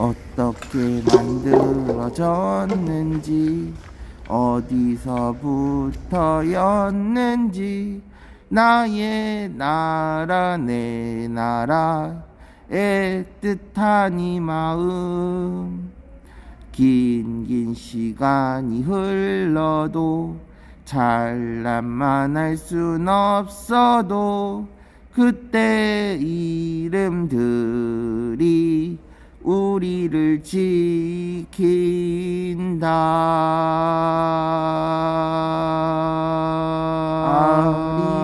어떻게 만들어졌는지 어디서부터였는지 나의 나라 내 나라 애틋한 이 마음. 긴긴 시간이 흘러도 잘난만 할 순 없어도 그때 이름들이 우리를 지킨다.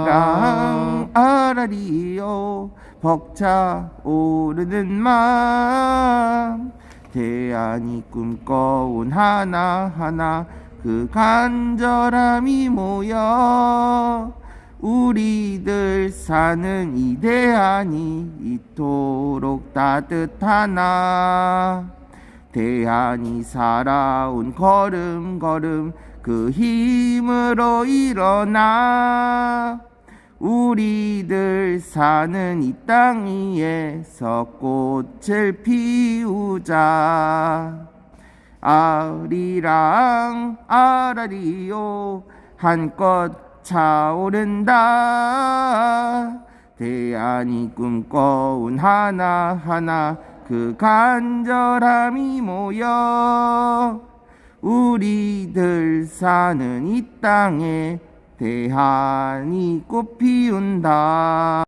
아리랑 아라리요. 벅차 오르는 맘 대안이 꿈꿔온 하나하나 그 간절함이 모여 우리들 사는 이 대안이 이토록 따뜻하나? 대안이 살아온 걸음걸음 그 힘으로 일어나? 우리들 사는 이 땅 위에서 꽃을 피우자. 아리랑 아라리요 한껏 차오른다. 대안이 꿈꿔온 하나하나 그 간절함이 모여 우리들 사는 이 땅에 대한이 꽃 피운다